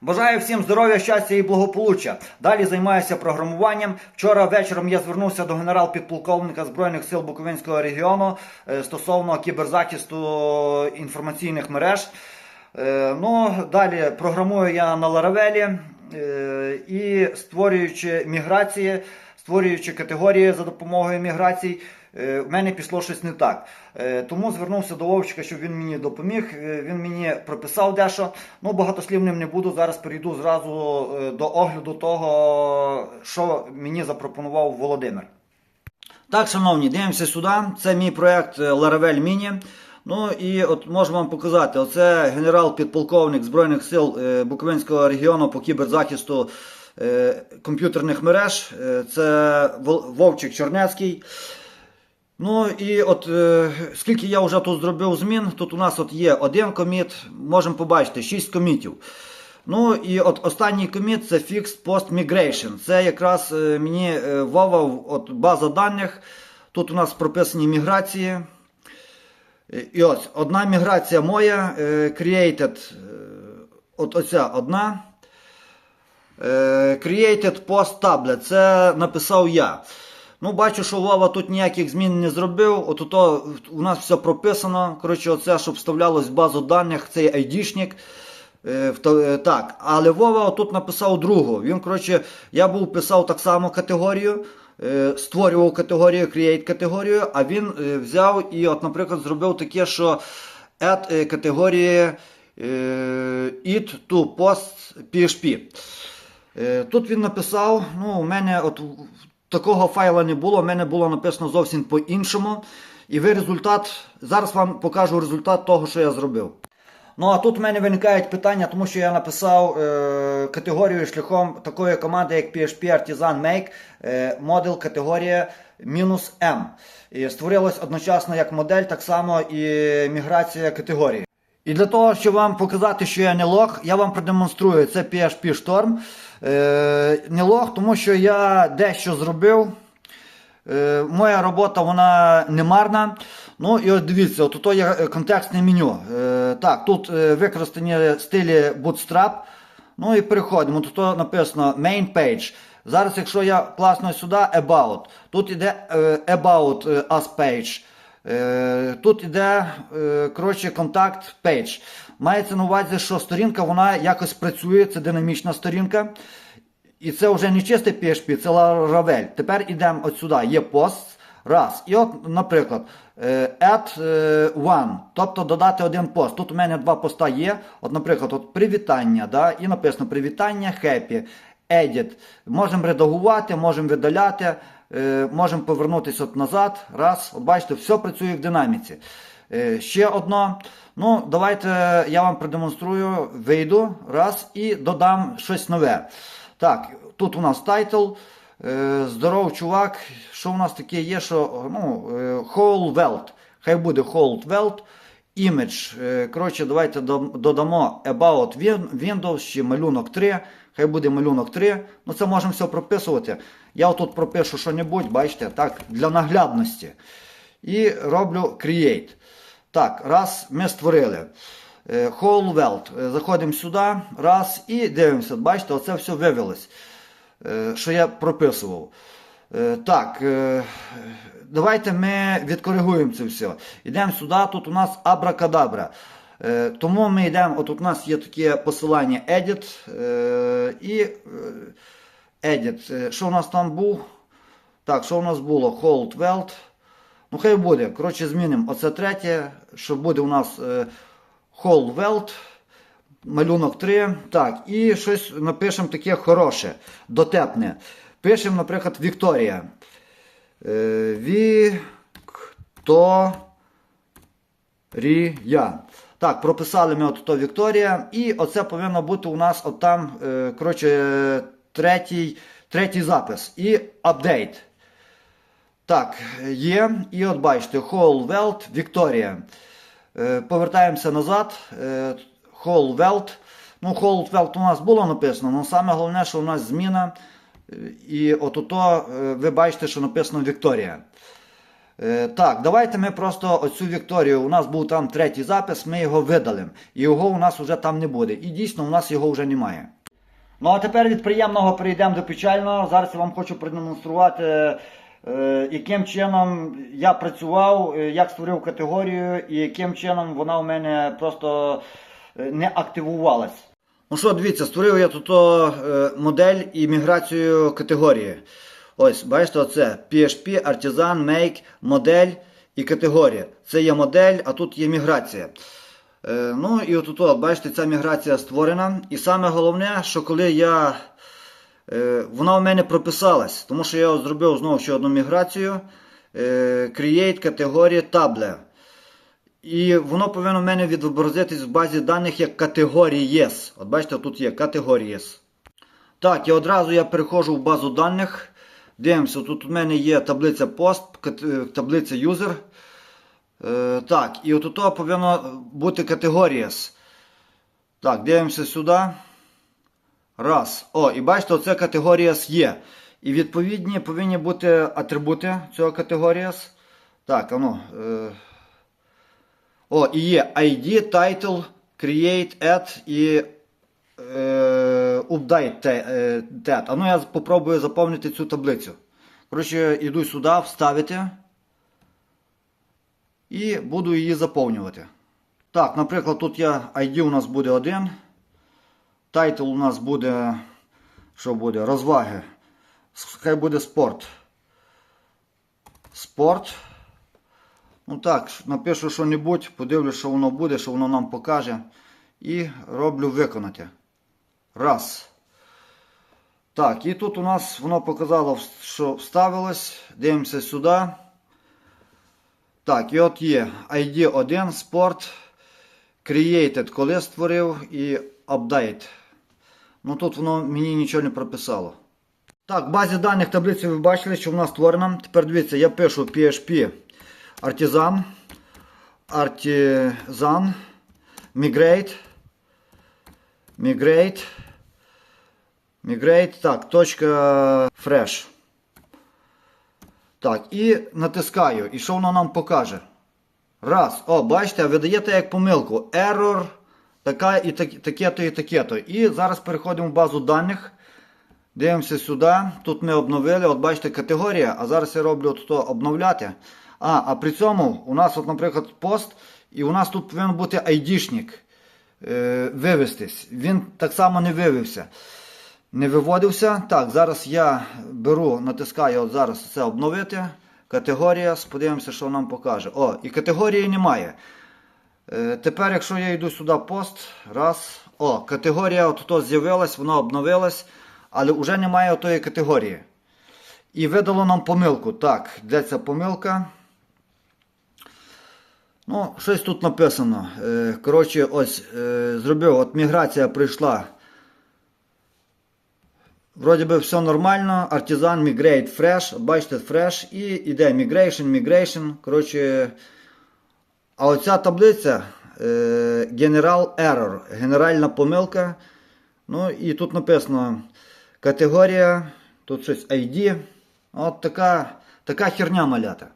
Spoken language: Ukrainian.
Бажаю всім здоров'я, щастя і благополуччя. Далі займаюся програмуванням. Вчора вечором я звернувся до генерал-підполковника Збройних сил Буковинського регіону е, стосовно кіберзахисту інформаційних мереж. Е, Ну, далі програмую я на Laravel е, і створюючи міграції, створюючи категорії за допомогою міграцій, е, в мене пішло щось не так. Е, Тому звернувся до Вовчика, щоб він мені допоміг. Е, Він мені прописав дещо. Ну, багатослівним не буду. Зараз перейду зразу е, до огляду того, що мені запропонував Володимир. Так, шановні, дивимося сюди. Це мій проект е, Laravel Mini. Ну і от можу вам показати, оце генерал-підполковник Збройних сил е, Буковинського регіону по кіберзахисту е, комп'ютерних мереж. Е, Це Вовчик Чорнецький. Ну і от е, скільки я вже тут зробив змін, тут у нас от є один коміт, можемо побачити, 6 комітів. Ну і от останній коміт це Fixed Post Migration. Це якраз е, мені е, Вова, от база даних. Тут у нас прописані міграції. Е, І ось одна міграція моя, е, created, е, от оця одна. Е, Created Post Tablet. Це написав я. Ну, бачу, що Вова тут ніяких змін не зробив. От то у нас все прописано. Коротше, оце, щоб вставлялось в базу даних, цей айдішник. Е, е, Так, але Вова тут написав другу. Він, коротше, я був писав так само категорію, створював категорію, create категорію, а він взяв і, от, наприклад, зробив таке, що add категорії it to post PHP. Е, Тут він написав, ну, у мене от такого файла не було, у мене було написано зовсім по-іншому. І ви результат, зараз вам покажу результат того, що я зробив. Ну а тут в мене виникають питання, тому що я написав е, категорію шляхом такої команди, як PHP Artisan Make, е, модел категорія мінус M. І створилось одночасно як модель, так само і міграція категорії. І для того, щоб вам показати, що я не лох, я вам продемонструю це PHP Storm. Е, не лох, тому що я дещо зробив. Е, моя робота вона не марна. Ну і от дивіться, от тут є е, контекстне меню. Е, так, тут е, використані стилі Bootstrap. Ну і переходимо. Тут написано Main Page. Зараз, якщо я класно сюди, About. Тут іде е, About е, Us Page. Е, Тут іде е, коротше, контакт Page. Мається на увазі, що сторінка вона якось працює, це динамічна сторінка. І це вже не чисте PHP, це Laravel. Тепер йдемо от сюди, є пост. Раз. І от, наприклад, е, add one, тобто додати один пост. Тут у мене два поста є. От, наприклад, от привітання, да, і написано привітання, happy, edit. Можемо редагувати, можемо видаляти, е, можемо повернутися от назад. Раз. От бачите, все працює в динаміці. Е, Ще одно. Ну, давайте я вам продемонструю, вийду раз і додам щось нове. Так, тут у нас тайтл. Е, Здоров, чувак. Що у нас таке є, що ну, whole world. Хай буде whole world. Image. Е, Коротше, давайте додамо About Windows чи малюнок 3. Хай буде малюнок 3. Ну це можемо все прописувати. Я отут пропишу що-небудь, бачите, так, для наглядності. І роблю Create. Так, раз, ми створили. Е, Whole World. Е, Заходимо сюди, раз, і дивимося. Бачите, оце все вивелось, що я прописував. Е, Так, е, давайте ми відкоригуємо це все. Йдемо сюди, тут у нас абракадабра. Е, Тому ми йдемо, от у нас є таке посилання Edit і Edit. Що у нас там був? Так, що у нас було? Hold Weld. Ну, хай буде. Коротше, змінимо. Оце третє, що буде у нас Whole Weld, малюнок 3. Так, і щось напишемо таке хороше, дотепне. Пишемо, наприклад, Вікторія. Е, Вікторія. Так, прописали ми от то Вікторія. І оце повинно бути у нас от там, е, коротше, третій, третій запис. І апдейт. Так, є. І от бачите, Whole Victoria. Е, Повертаємося назад. Whole World. Ну, Whole World у нас було написано, але саме головне, що у нас зміна. Е, І от ото ви бачите, що написано Victoria. Е, так, давайте ми просто оцю Вікторію. У нас був там третій запис, ми його видали. І його у нас вже там не буде. І дійсно у нас його вже немає. Ну а тепер від приємного перейдемо до печального. Зараз я вам хочу продемонструвати, е, яким чином я працював, е, як створив категорію і яким чином вона у мене просто е, не активувалась. Ну що, дивіться, створив я тут е, модель і міграцію категорії. Ось, бачите, оце PHP, Artisan, Make, модель і категорія. Це є модель, а тут є міграція. Е, ну і от бачите, ця міграція створена. І саме головне, що коли я. Е, вона у мене прописалась, тому що я зробив знову ще одну міграцію. Create категорія Table. І воно повинно в мене відобразитись в базі даних як категорієс. От бачите, тут є категорієс. Так, і одразу я переходжу в базу даних. Дивимося, тут у мене є таблиця пост, е, таблиця user. Е, так, і от тут повинно бути категорієс. Так, дивимося сюди. Раз. О, і бачите, оце категорієс є. І відповідні повинні бути атрибути цього категорієс. Так, а ну. Е, о, і є ID, title, create, add і е, update е. А ну я спробую заповнити цю таблицю. Коротше, іду сюди, вставити. І буду її заповнювати. Так, наприклад, тут я ID у нас буде один. Title у нас буде. Що буде? Розваги. Хай буде спорт. Спорт. Ну так, напишу що-небудь, подивлюсь, що воно буде, що воно нам покаже. І роблю виконати. Раз. Так, і тут у нас воно показало, що вставилось. Дивимося сюди. Так, і от є ID 1 спорт. Created, коли створив, і Update. Ну тут воно мені нічого не прописало. Так, в базі даних таблиці ви бачили, що вона створена. Тепер дивіться, я пишу PHP Artisan. Artisan. Migrate. Migrate. Migrate. Так, точка fresh. Так, і натискаю. І що воно нам покаже? Раз. О, бачите, видаєте як помилку. Error. Така і так- таке-то і таке-то. І зараз переходимо в базу даних. Дивимося сюди. Тут ми обновили. От бачите, категорія. А зараз я роблю тут обновляти. А, а при цьому у нас, от, наприклад, пост, і у нас тут повинен бути айдішник. Е, вивестись. Він так само не вивівся. Не виводився. Так, зараз я беру, натискаю от зараз це обновити. Категорія. Подивимося, що нам покаже. О, і категорії немає. Е, Тепер, якщо я йду сюди пост, раз. О, категорія от з'явилась, вона обновилась, але вже немає отої категорії. І видало нам помилку. Так, де ця помилка? Ну, щось тут написано. Е, Коротше, ось е, зробив, от міграція прийшла. Вроді би все нормально. Artisan Migrate Fresh. Бачите, Fresh. І йде Migration, Migration. Коротше, а оця таблиця е, General Error, генеральна помилка. Ну і тут написано категорія, тут щось ID. От така, така херня малята.